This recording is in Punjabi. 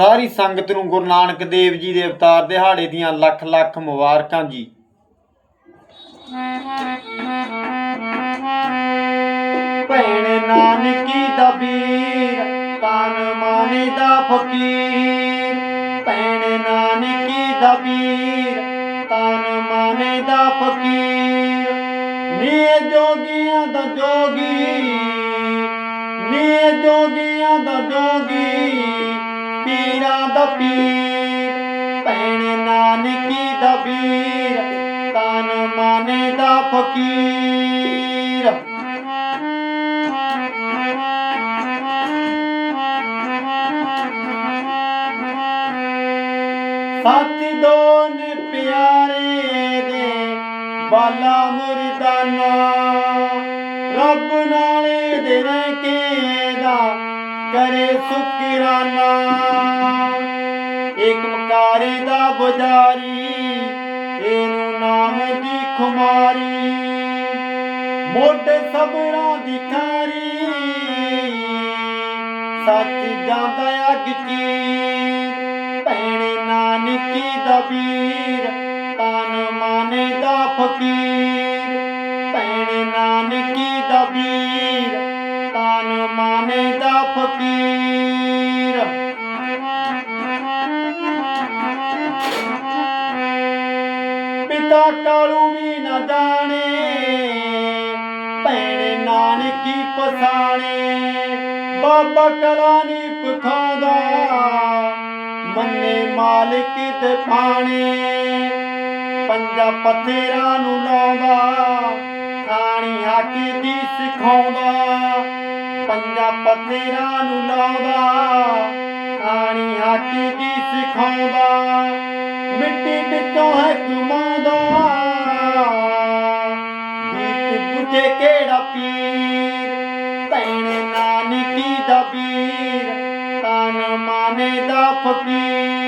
ਸਾਰੀ ਸੰਗਤ ਨੂੰ ਗੁਰੂ ਨਾਨਕ ਦੇਵ ਜੀ ਦੇ ਅਵਤਾਰ ਦਿਹਾੜੇ ਦੀਆਂ ਲੱਖ ਲੱਖ ਮੁਬਾਰਕਾਂ ਜੀ। ਭੈਣ ਨਾਨਕੀ ਦਾ ਵੀਰ, ਤਨ ਮਾਨੇ ਦਾ ਫਕੀਰ। ਭੈਣ ਨਾਨਕੀ ਦਾ ਵੀਰ, ਤਨ ਮਾਨੇ ਦਾ ਫਕੀਰ। ਨੀ ਜੋਗੀਆਂ ਦਾ ਜੋਗੀ ਨੀ ਜੋਗੀਆਂ ਦਾ ਜੋਗੀ। ਦਾ ਪੀਰ, ਭੈਣ ਨਾਨਕੀ ਦਾ ਵੀਰ, ਤਨ ਮਾਨੇ ਦਾ ਫਕੀਰ। ਸਾਥੀ ਦੋਨ ਪਿਆਰੇ ਦੇ, ਬਾਲਾ ਮੁਰਦਾਨਾ ਰੱਬ ਨਾਲੇ ਦੇ ਕੇ ਦਾ ਕਰੇ ਸੁਕਰਾਨਾ। ਇੱਕ ਮਕਾਰੇ ਦਾ ਬੁਜਾਰੀ ਇਹਨੂੰ ਨਾਮ ਦੀ ਖੁਮਾਰੀ। ਮੋਢੇ ਸਬਰਾਂ ਦੀ ਖਾਰੀ, ਸੱਚ ਜਾਂਦਾ ਅੱਗ ਚੀਰ ਭੈਣ ਨਾਨਕੀ ਦਾ ਵੀਰ ਤਨ ਮਾਨੇ ਦਾ ਫਕੀਰ। ਫਕੀਰ। ਪਿਤਾ ਕਾਲੂ ਵੀ ਨਾ ਜਾਣੇ, ਭੈਣ ਨਾਨਕੀ ਪਸਾਣੇ ਬਾਬਾ ਕਲਾਨੀ ਪਖਾਉਂਦਾ ਮੰਨੇ ਮਾਲਿਕ ਤੇ ਪਾਣੇ ਪੰਜਾ ਪਥੇਰਾਂ ਨੂੰ ਲਾਉਂਦਾ ਖਾਣੀ ਹਾਕੀ ਦੀ ਸਿਖਾਉਂਦਾ। ਪੰਜਾ ਪਥੇਰਾਂ ਨੂੰ ਲਾਉਂਦਾ ਖਾਣੀ ਹਾਕੀ ਦੀ ਸਿਖਾਉਂਦਾ, ਮਿੱਟੀ ਵਿੱਚੋਂ ਹੈ ਕਮਾਉਂਦਾ ਗੀਤ ਬੁੱਝੇ ਕਿਹੜਾ ਪੀਰ, ਭੈਣ ਨਾਨਕੀ ਦਾ ਪੀਰ ਤਨ ਮਾਨੇ ਦਾ ਫਕੀਰ।